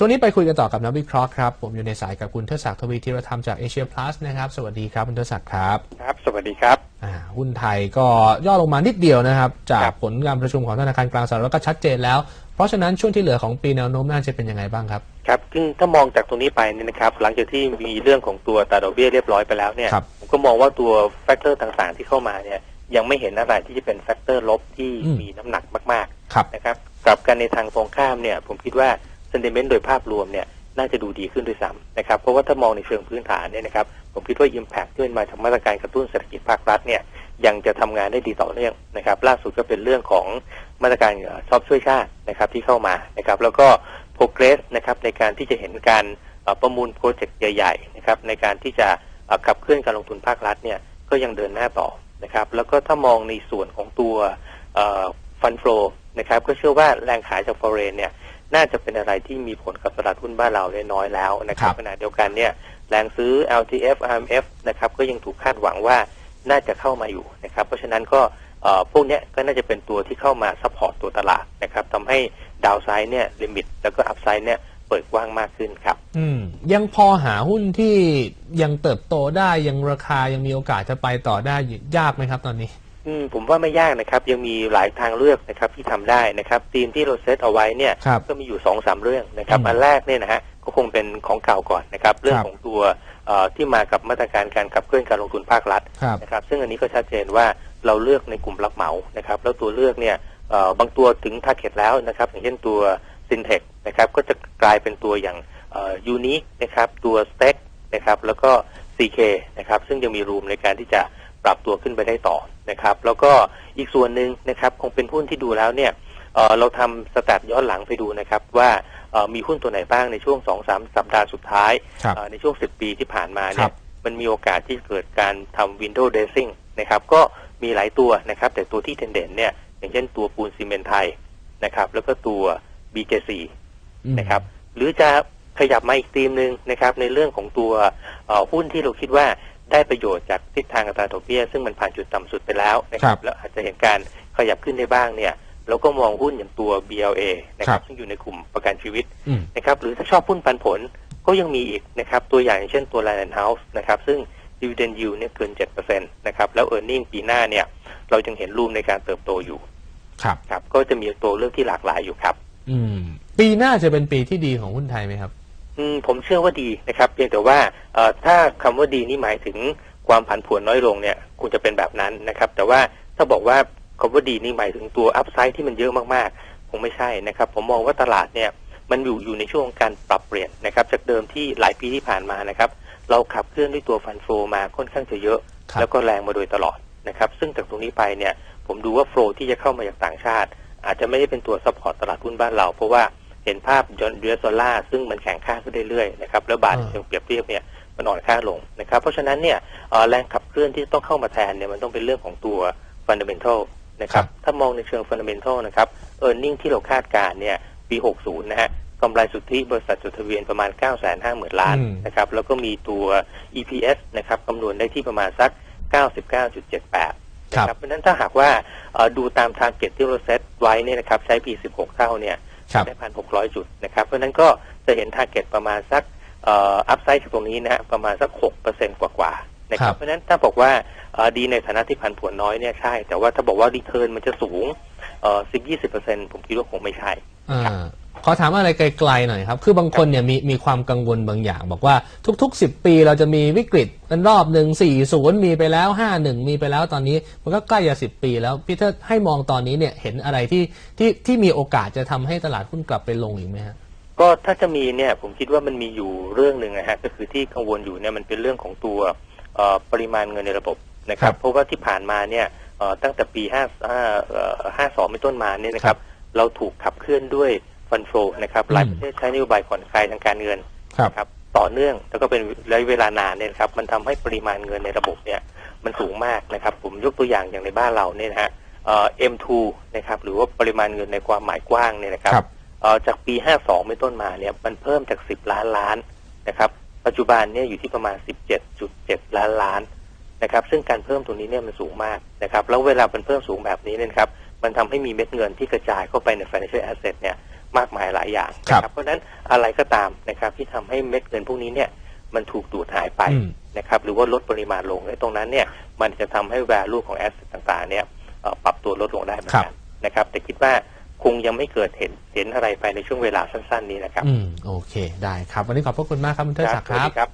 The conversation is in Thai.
ช่วงนี้ไปคุยกันต่อกับนักวิเคราะห์ครับ ผมอยู่ในสายกับคุณเทศศักดิ์ทวีธีรธรรมจากเอเชียพลัสนะครับ สวัสดีครับคุณเทศศักดิ์ครับ ครับ สวัสดีครับ อ่าหุ้นไทยก็ย่อลงมานิดเดียวนะครับ จากครับผลการประชุมของธนาคารกลางสหรัฐก็ชัดเจนแล้ว เพราะฉะนั้นช่วงที่เหลือของปีแนวโน้มน่าจะเป็นยังไงบ้างครับ ครับซึ่งถ้ามองจากตรงนี้ไปเนี่ยนะครับ หลังจากที่มีเรื่องของตัวตราดอกเบี้ยเรียบร้อยไปแล้วเนี่ยครับ ผมก็มองว่าตัวแฟกเตอร์ต่างๆที่เข้ามาเนี่ยยังไม่เห็นอะไรที่จะเป็นแฟกเตอร์ลบที่อืม มีน้ำหนักมากครับๆนะครับกลับกันในทางตรงข้ามเนี่ยผมคิดว่า เซนติเมนต์โดยภาพรวมเนี่ยน่าจะดูดีขึ้นด้วยซ้ำนะครับเพราะว่าถ้ามองในเชิงพื้นฐานเนี่ยนะครับผมคิดว่า Impact ที่มันมาจากมาตรการกระตุ้นเศรษฐกิจภาครัฐเนี่ยยังจะทำงานได้ดีต่อเนื่องนะครับ ล่าสุดก็เป็นเรื่องของมาตรการชอบช่วยชาตินะครับที่เข้ามานะครับแล้วก็ progress นะครับในการที่จะเห็นการประมูลโปรเจกต์ใหญ่ๆนะครับในการที่จะขับเคลื่อนการลงทุนภาครัฐเนี่ยก็ยังเดินหน้าต่อนะครับแล้วก็ถ้ามองในส่วนของตัวฟันโฟนะครับก็เชื่อว่าแรงขายจาก foreign เนี่ย น่าจะเป็นอะไรที่มีผลกับตลาดหุ้นบ้านเราได้น้อยแล้วนะครับครับขณะเดียวกันเนี่ยแรงซื้อ LTF RMF นะครับก็ยังถูกคาดหวังว่าน่าจะเข้ามาอยู่นะครับ เพราะฉะนั้นก็เอ่อพวกเนี้ยก็น่าจะเป็นตัวที่เข้ามาซัพพอร์ตตัวตลาดนะครับทำให้ดาวไซด์เนี่ยลิมิต แล้วก็อัพไซด์เนี่ยเปิดกว้างมากขึ้นครับ อืมยังพอหาหุ้นที่ยังเติบโตได้ยังราคายังมีโอกาสจะไปต่อได้ยากไหมครับตอนนี้ อืมผมว่าไม่ยากนะครับ ยังมีหลายทางเลือกนะครับที่ทำได้นะครับทีมที่เราเซตเอาไว้เนี่ยครับก็มีอยู่สองสามเรื่องนะครับอืมอันแรกเนี่ยนะฮะก็คงเป็นของเก่าก่อนนะครับ เรื่องครับของตัวเอ่อที่มากับมาตรการการขับเคลื่อนการลงทุนภาครัฐครับนะครับ ซึ่งอันนี้ก็ชัดเจนว่าเราเลือกในกลุ่มรับเหมานะครับ แล้วตัวเลือกเนี่ยเอ่อบางตัวถึงทาร์เก็ตแล้วนะครับ อย่างเช่นตัว s y n t e c นะครับก็จะกลายเป็นตัวอย่างยูนิคนะครับตัว s t e c นะครับแล้วก็ CK นะครับซึ่งยังมีรูมในการที่จะ ปรับตัวขึ้นไปได้ต่อนะครับ แล้วก็อีกส่วนหนึ่งนะครับ คงเป็นหุ้นที่ดูแล้วเนี่ยเอ่อเราทำสแตทย้อนหลังไปดูนะครับ ว่าเอ่อมีหุ้นตัวไหนบ้างในช่วง2-3สัปดาห์สุดท้ายครับเอ่อในช่วง10ปีที่ผ่านมาคเนี่รัยบมันมีโอกาสที่เกิดการทำ window dressing นะครับ ก็มีหลายตัวนะครับ แต่ตัวที่เทนเด่นเนี่ย อย่างเช่นตัวปูนซีเมนต์ไทยนะครับ แล้วก็ตัว BJC อืมนะครับ หรือจะขยับมาอีกธีมหนึ่งนะครับ ในเรื่องของตัวเอ่อหุ้นที่เราคิดว่า ได้ประโยชน์จากทิศทางอัตราดอกเบี้ย ซึ่งมันผ่านจุดต่ำสุดไปแล้วนะคครัรับบแล้วอาจจะเห็นการขยับขึ้นได้บ้างเนี่ยเราก็มองหุ้นอย่างตัว BLA นะคครัรับบซึ่งอยู่ในกลุ่มประกันชีวิตอืมนะครับหรือถ้าชอบหุ้นปันผลก็ยังมีอีกนะครับตัวอย่างอย่างเช่นตัว Land House นะครับซึ่ง dividend yield เนี่ยเกิน7%นะครับแล้ว e a r n i n g ปีหน้าเนี่ยเราจึงเห็นรูมในการเติบโตอยู่ครับครับ ก็จะมีตัวเลือกที่หลากหลายอยู่ครับ อืม ปีหน้าจะเป็นปีที่ดีของหุ้นไทยไหมครับอืม ผมเชื่อว่าดีนะครับเพียงแต่ว่าเอ่อถ้าคำว่าดีนี่หมายถึงความผันผวนน้อยลงเนี่ยคงจะเป็นแบบนั้นนะครับ แต่ว่าถ้าบอกว่าคำว่าดีนี่หมายถึงตัวอัพไซด์ที่มันเยอะมากๆ คงไม่ใช่นะครับ ผมมองว่าตลาดเนี่ยมันอยู่อยู่ในช่วงของการปรับเปลี่ยนนะครับ จากเดิมที่หลายปีที่ผ่านมานะครับ เราขับเคลื่อนด้วยตัวฟันโฟมาค่อนข้างจะเยอะครับแล้วก็แรงมาโดยตลอดนะครับ ซึ่งจากตรงนี้ไปเนี่ยผมดูว่าโฟลที่จะเข้ามาจากต่างชาติ อาจจะไม่ได้เป็นตัวซัพพอร์ตตลาดหุ้นบ้านเรา เพราะว่า เห็นภาพยอนยูเอสดอลลาร์ซึ่งมันแข็งค่าขึ้นเรื่อยๆนะครับแล้วบาทอ่าเชิงเปรียบเทียบเนี่ยมันอ่อนค่าลงนะครับเพราะฉะนั้นเนี่ยเอ่อแรงขับเคลื่อนที่ต้องเข้ามาแทนเนี่ยมันต้องเป็นเรื่องของตัวฟันเดเมนทัลนะครับถ้ามองในเชิงฟันเดเมนทัลนะครับเออร์เน็งที่เราคาดการณ์เนี่ยปี 60 นะฮะกำไรสุทธิบริษัทจดทะเบียนประมาณ 9 5 0 0 0 0 ล้านอืมนะครับแล้วก็มีตัว EPS นะครับคำนวณได้ที่ประมาณสัก 99.78ครับนะเพราะฉะนั้นถ้าหากว่าเอ่อดูตามทาร์เก็ตที่เราเซตไว้เนี่ยนะครับใช้ P16 เท่าเนี่ยครับ ได้พันหกร้อยจุดนะครับ เพราะฉะนั้นก็จะเห็นทาร์เก็ตประมาณสักอัพไซด์จากตรงนี้นะฮะประมาณสักหกเปอร์เซ็นกว่าๆนะคครัรับบเพราะฉะนั้นถ้าบอกว่าเอ่อดีในฐานะที่พันผวนน้อยเนี่ยใช่ แต่ว่าถ้าบอกว่ารีเทิร์นมันจะสูงสิบยี่สิบเปอร์เซ็นผมคิดว่าคงไม่ใช่อ่า ขอถามอะไรไกลๆหน่อยครับ คือบางคนเนี่ยมีมีความกังวลบางอย่าง บอกว่าทุก ๆ 10 ปีเราจะมีวิกฤตเป็นรอบหนึ่งสี่ศูนย์มีไปแล้วห้าหนึ่งมีไปแล้วตอนนี้ มันก็ใกล้จะสิบปีแล้วพี่เทอให้มองตอนนี้เนี่ยเห็นอะไรที่ที่ที่มีโอกาสจะทำให้ตลาดหุ้นกลับไปลงอีกไหมฮะก็ถ้าจะมีเนี่ยผมคิดว่ามันมีอยู่เรื่องหนึ่งนะฮะก็คือที่กังวลอยู่เนี่ยมันเป็นเรื่องของตัวเอ่อปริมาณเงินในระบบนะครัครับบเพราะว่าที่ผ่านมาเนี่ยเอ่อตั้งแต่ปี 5 5 52เป็นต้นมาเนี่ยนะครับ เราถูกขับเคลื่อนด้วย ฟันโฟนะครับหลายอืมประเทศใช้นโยบายผ่อนคลายทางการเงินครับนะครับต่อเนื่องแล้วก็เป็นระยะเวลานานเนี่ยนะครับมันทำให้ปริมาณเงินในระบบเนี่ยมันสูงมากนะครับ ผมยกตัวอย่างอย่างในบ้านเราเนี่ยนะฮะเอ่อ M2 นะครับหรือว่าปริมาณเงินในความหมายกว้างเนี่ยนะครับครับเอ่อจากปี 52 เป็นต้นมาเนี่ยมันเพิ่มจาก 10 ล้านล้านนะครับปัจจุบันเนี่ยอยู่ที่ประมาณ 17.7 ล้านล้านนะครับซึ่งการเพิ่มตรงนี้เนี่ยมันสูงมากนะครับแล้วเวลามันเพิ่มสูงแบบนี้เนี่ยนะครับมันทำให้มีเม็ดเงินที่กระจายเข้าไปใน financial asset เนี่ย มากมายหลายอย่างนะเพราะฉะนั้นอะไรก็ตามนะครับที่ทำให้เม็ดเงินพวกนี้เนี่ยมันถูกดูดหายไปอืม นะครับหรือว่าลดปริมาณลงในตรงนั้นเนี่ยมันจะทำให้ value ของ asset ต่างๆเนี่ยเอ่อปรับตัวลดลงได้เหมือนกันนะครับ แต่คิดว่าคงยังไม่เกิดเห็นเห็นอะไรไปในช่วงเวลาสั้น ๆ นี้นะครับอืม โอเค ได้ครับ วันนี้ขอบพระคุณมากครับคุณเทิดศักดิ์สควัสรับ ดีครับ